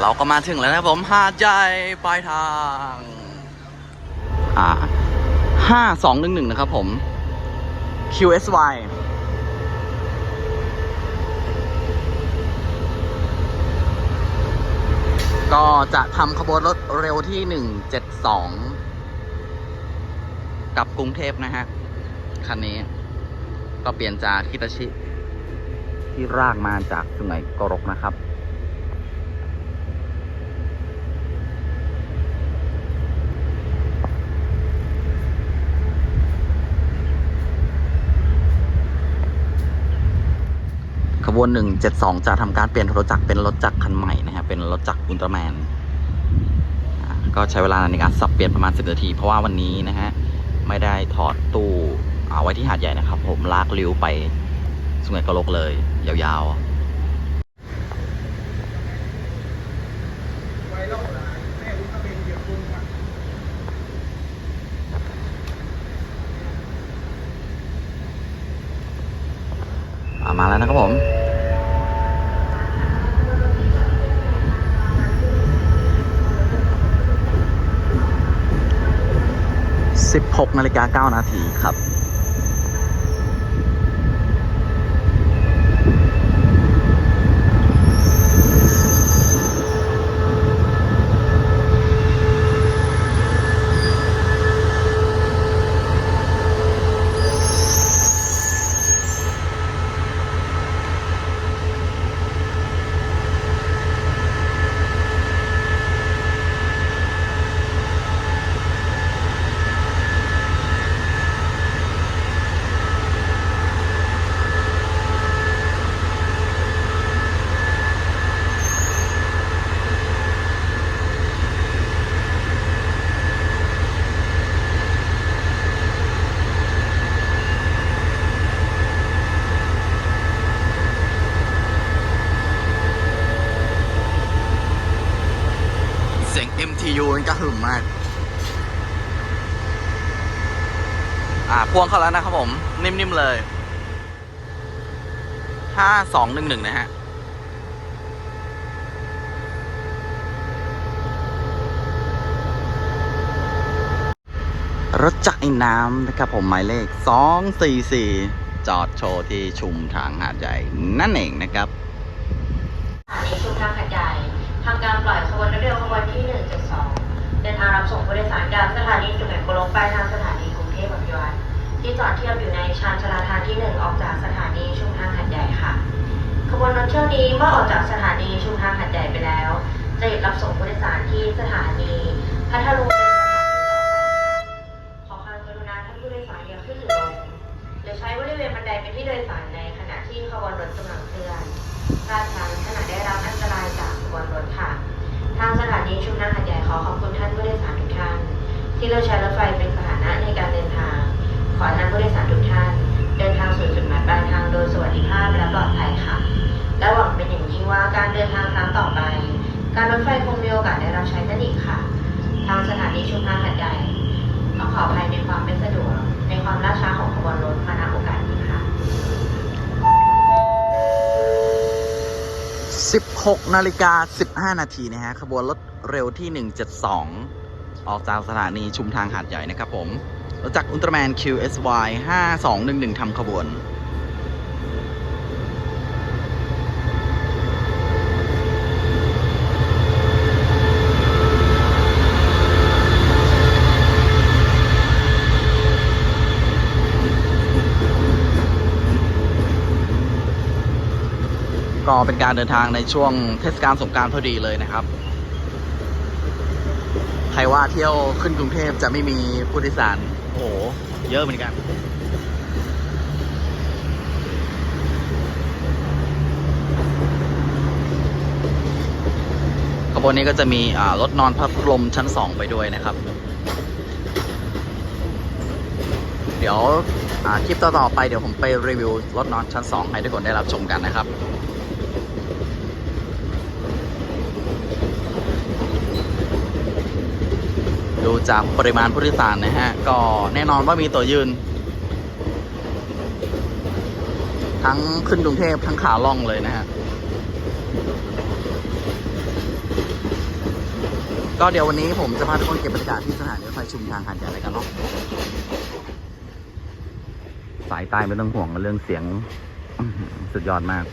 เราก็มาถึงแล้วนะผมหาดใหญ่ปลายทาง อ่าห้าสองหนึ่งหนึ่งนะครับผม QSY ก็จะทำขบวนรถเร็วที่ 172 กับกรุงเทพนะฮะ คันนี้ ก็เปลี่ยนจากคิตาชิ ที่รากมาจากสุไหงโกรกนะครับ บวน 172 จะทำการเปลี่ยนรถจักรเป็นรถจักรคันใหม่นะฮะเป็นรถจักรอุลตร้าแมนก็ใช้เวลาในการสับเปลี่ยนประมาณ 10 นาที เพราะว่าวันนี้นะฮะไม่ได้ถอดตู้เอาไว้ที่หาดใหญ่นะครับ ผมลากริ้วไปสุไหงโกลกเลย ยาวๆ มาแล้วนะครับผม 16นาฬิกา9นาทีครับ MTU มันก็หึมมาก อ่าพ่วงเข้าแล้วนะครับผม นิ่มๆเลยห้าสองหนึ่งหนึ่งนะฮะ รถจักรไอ้น้ำนะครับผมหมายเลข244จอดโชว์ที่ชุมทางหาดใหญ่นั่นเองนะครับชุมทางหัดใหญ่ทำการปล่อยขบวนรถเร็วขบวนที่ 172 เดิ นทางรับส่งผู้โดยสารจากสถานีสุไหงโกลกไปทางสถานีกรุงเทพอภิวัตที่จอดเทียบอยู่ในชานชลาทานที่ 1 ออกจากสถานีชุมทางหัดใหญ่ค่ะ ขบวนรถเที่ยวนี้เมื่อออกจากสถานีชุมทางหัดใหญ่ไปแล้ว จะหยุดรับส่งผู้โดยสารที่สถานีพัทลุง ที่เลือกใช้รถไฟเป็นพาหนะในการเดินทาง ขอให้ท่านผู้โดยสารทุกท่าน เดินทางสู่จุดหมายปลายทางโดยสวัสดิภาพและปลอดภัยค่ะ และหวังเป็นอย่างยิ่งว่าการเดินทางครั้งต่อไป การรถไฟคงมีโอกาสได้รับใช้กันอีกค่ะ ทางสถานีชุมทางหัดใหญ่ต้องขออภัยในความไม่สะดวกในความล่าช้าของขบวนรถมาณโอกาสนี้ค่ะ 16นาฬิกา15 นาทีนะฮะ ขบวนรถเร็วที่ 172 ออกจากสถานีชุมทางหาดใหญ่นะครับผมรถจากอุลตร้าแมน QSY 5211ทำขบวนก็เป็นการเดินทางในช่วงเทศกาลสงกรารพอดีเลยนะครับ ใครว่าเที่ยวขึ้นกรุงเทพจะไม่มีผู้โดยสาร โอ้โห เยอะเหมือนกัน ขบวนนี้ก็จะมีอ่ารถนอนพัดลมชั้นสองไปด้วยนะครับ เดี๋ยวอ่าคลิปต่อๆไปเดี๋ยวผมไปรีวิวรถนอนชั้น2ให้ทุกคนได้รับชมกันนะครับ ดูจากปริมาณผู้โดยสารนะฮะ ก็แน่นอนว่ามีตัวยืน ทั้งขึ้นกรุงเทพทั้งขาล่องเลยนะฮะ ก็เดี๋ยววันนี้ผมจะพาทุกคนเก็บบรรยากาศที่สถานีรถไฟชุมทางหาดใหญ่เลยกันเนาะสายใต้ไม่ต้องห่วงเรื่องเสียงสุดยอดมาก